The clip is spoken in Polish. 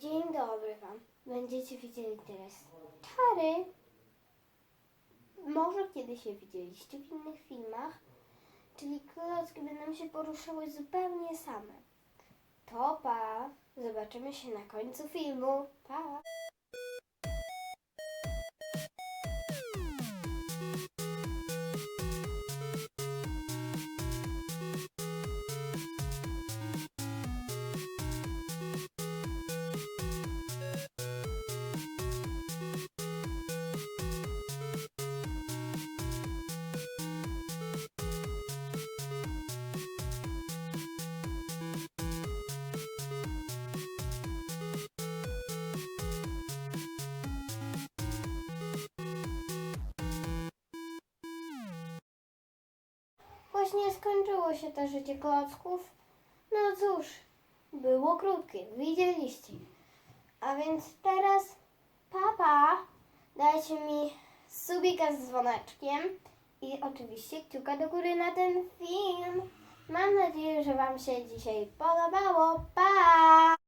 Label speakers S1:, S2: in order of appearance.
S1: Dzień dobry Wam. Będziecie widzieli teraz czary. Może kiedyś je widzieliście w innych filmach, czyli klocki będą się poruszały zupełnie same. To pa! Zobaczymy się na końcu filmu. Pa! Właśnie skończyło się to życie klocków. No cóż, było krótkie, widzieliście. A więc teraz, papa, dajcie mi subika z dzwoneczkiem i oczywiście kciuka do góry na ten film. Mam nadzieję, że Wam się dzisiaj podobało. Pa!